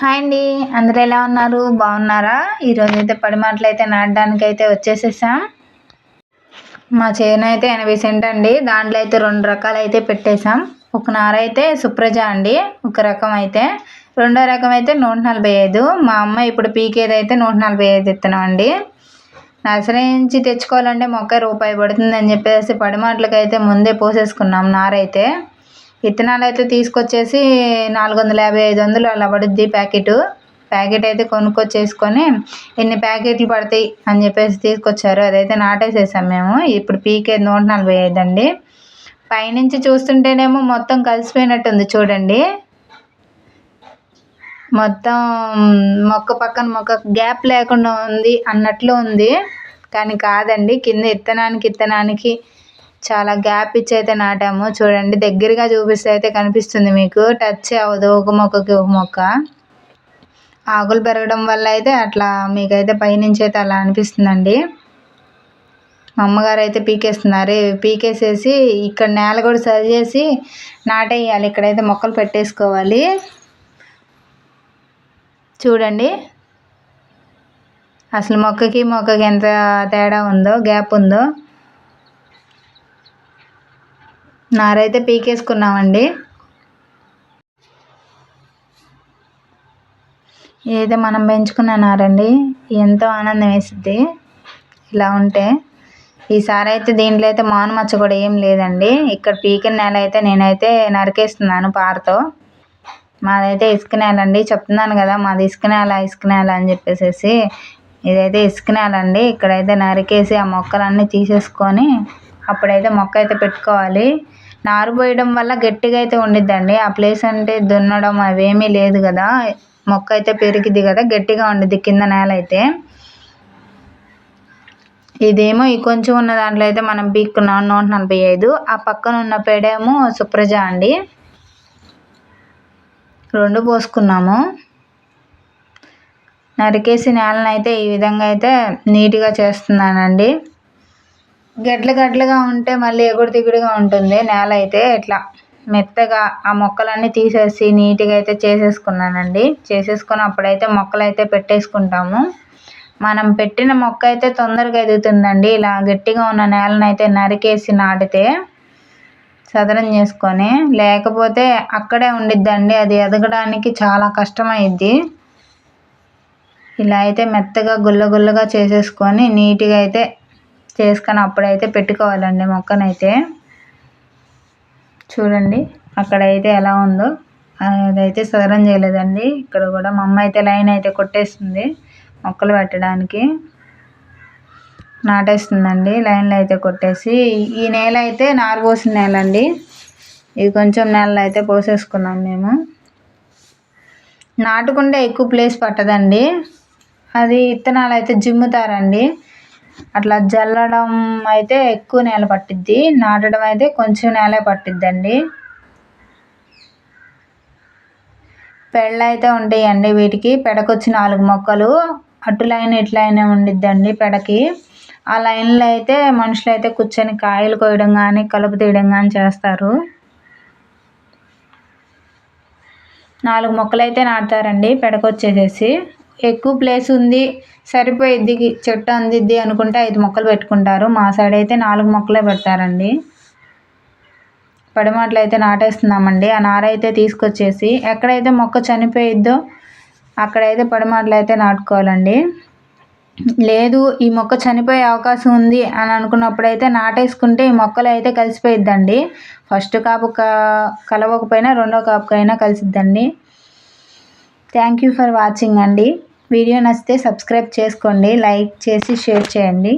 Hi అండి. అందరు ఎలా ఉన్నారు? బాగున్నారా? ఈరోజు అయితే పడి మాటలు అయితే నాటడానికి అయితే వచ్చేసేసాం. మా చేను అయితే ఎనభై సెంట్ అండి. దాంట్లో అయితే రెండు రకాలు అయితే పెట్టేశాం. ఒక నార అయితే సుప్రజ అండి. ఒక రకం అయితే. రెండో రకం అయితే నూట నలభై ఐదు. మా అమ్మ ఇప్పుడు పీకేది అయితే నూట నలభై ఐదు ఇస్తున్నాం అండి నర్సరీ నుంచి తెచ్చుకోవాలంటే మొక్క రూపాయి పడుతుందని చెప్పేసి పడి అయితే ముందే పోసేసుకున్నాం నారైతే విత్తనాలు అయితే తీసుకొచ్చేసి నాలుగు వందల యాభై ఐదు వందలు అలా పడుద్ది ప్యాకెట్. ప్యాకెట్ అయితే కొనుక్కొచ్చేసుకొని ఎన్ని ప్యాకెట్లు పడతాయి అని చెప్పేసి తీసుకొచ్చారు. అదైతే నాటేసేసాం మేము. ఇప్పుడు పీకే నూట నలభై ఐదు అండి పైనుంచి చూస్తుంటేనేమో మొత్తం కలిసిపోయినట్టుంది చూడండి. మొత్తం మొక్క పక్కన మొక్క గ్యాప్ లేకుండా ఉంది అన్నట్లు ఉంది. కానీ కాదండి కింద ఇత్తనానికి ఇత్తనానికి చాలా గ్యాప్ ఇచ్చి అయితే నాటాము. చూడండి దగ్గరగా చూపిస్తే అయితే కనిపిస్తుంది మీకు. టచ్ అవ్వదు ఒక మొక్కకి ఒక మొక్క. ఆకులు పెరగడం వల్ల అయితే అట్లా మీకైతే పైనుంచి అయితే అలా అనిపిస్తుందండి. మా అమ్మగారు అయితే పీకేస్తున్నారు. పీకేసేసి ఇక్కడ నేల కూడా సరి చేసి నాటేయాలి. ఇక్కడైతే మొక్కలు పెట్టేసుకోవాలి. చూడండి. అసలు మొక్కకి మొక్కకి ఎంత తేడా ఉందో గ్యాప్ ఉందో. నారైతే పీకేసుకున్నామండి. ఏదైతే మనం పెంచుకున్న నారండి. ఎంతో ఆనందం వేస్తుంది ఇలా ఉంటే ఈసారి అయితే దీంట్లో అయితే మాను మచ్చ కూడా ఏం లేదండి. ఇక్కడ పీకిన నేల అయితే నేనైతే నరికేస్తున్నాను పారతో. మాదైతే ఇసుక నేల అండి చెప్తున్నాను కదా మాది ఇసుక నేల ఇసుక నేల అని చెప్పేసి ఇదైతే ఇసుక నేల అండి ఇక్కడైతే నరికేసి ఆ మొక్కలన్నీ తీసేసుకొని అప్పుడైతే మొక్క అయితే పెట్టుకోవాలి. నారు పోయడం వల్ల గట్టిగా అయితే ఉండిద్దండి. ఆ ప్లేస్ అంటే దున్నడం అవేమీ లేదు కదా మొక్క అయితే పెరిగిద్ది కదా గట్టిగా ఉండిద్ది కింద నేల అయితే ఇదేమో ఈ కొంచెం ఉన్న దాంట్లో అయితే మనం పీక్కున్నాం నూట నలభై ఐదు. ఆ పక్కన ఉన్న పేడేమో సుప్రజ అండి. రెండు పోసుకున్నాము. నరికేసి నేలను అయితే ఈ విధంగా అయితే నీట్గా చేస్తున్నానండి. గడ్ల గడ్లగా ఉంటే మళ్ళీ ఎగుడు దిగుడుగా ఉంటుంది. నేల అయితే ఇట్లా మెత్తగా ఆ మొక్కలన్నీ తీసేసి నీట్గా అయితే చేసేసుకున్నానండి. చేసేసుకొని అప్పుడైతే మొక్కలు అయితే పెట్టేసుకుంటాము. మనం పెట్టిన మొక్క అయితే తొందరగా ఎదుగుతుందండి. ఇలా గట్టిగా ఉన్న నేలను అయితే నరికేసి నాటితే సదరం చేసుకొని లేకపోతే అక్కడే ఉండిద్దండి. అది ఎదగడానికి చాలా కష్టమైద్ది. ఇలా అయితే మెత్తగా గుల్ల గుల్లగా చేసేసుకొని నీట్గా అయితే చేసుకొని అప్పుడైతే పెట్టుకోవాలండి మొక్కనైతే. చూడండి అక్కడైతే ఎలా ఉందో. అదైతే సదరం చేయలేదండి. ఇక్కడ కూడా మా అమ్మ అయితే లైన్ అయితే కొట్టేస్తుంది మొక్కలు పెట్టడానికి. నాటేస్తుందండి లైన్లు అయితే కొట్టేసి. ఈ నేల అయితే నారు పోసిన నేల అండి ఇది కొంచెం నేలలో అయితే పోసేసుకున్నాం మేము. నాటుకుంటే ఎక్కువ ప్లేస్ పట్టదండి. అది విత్తనాలు అయితే జిమ్ముతారండి. అట్లా జల్లడం అయితే ఎక్కువ నేల పట్టిద్ది నాటడం అయితే కొంచెం నేలే పట్టిద్దండి. పెళ్ళైతే అయితే ఉంటాయండి వీటికి పెడకొచ్చి నాలుగు మొక్కలు అటు లైన్ ఇటు లైన్ ఉండిద్దండి పెడకి. ఆ లైన్లో అయితే మనుషులు అయితే కూర్చొని కాయలు కోయడం కానీ కలుపు తీయడం కానీ చేస్తారు. నాలుగు మొక్కలు అయితే నాటుతారండి పెడకొచ్చేసేసి. ఎక్కువ ప్లేస్ ఉంది సరిపోయిద్ది చెట్టు అందిద్ది అనుకుంటే ఐదు మొక్కలు పెట్టుకుంటారు. మా సైడ్ అయితే నాలుగు మొక్కలే పెడతారండి. పడిమాటలు అయితే నాటేస్తున్నామండి. ఆ నార అయితే తీసుకొచ్చేసి ఎక్కడైతే మొక్క చనిపోయిద్దో అక్కడైతే పడిమాటలు అయితే నాటుకోవాలండి. లేదు ఈ మొక్క చనిపోయే అవకాశం ఉంది అని అనుకున్నప్పుడైతే నాటేసుకుంటే ఈ మొక్కలు అయితే కలిసిపోయిద్దండి. ఫస్ట్ కాపు కలవకపోయినా రెండో కాపుకైనా కలిసిద్దండి. థ్యాంక్ యూ ఫర్ వాచింగ్ అండి. వీడియో నచ్చితే సబ్స్క్రైబ్ చేసుకోండి లైక్ చేసి షేర్ చేయండి.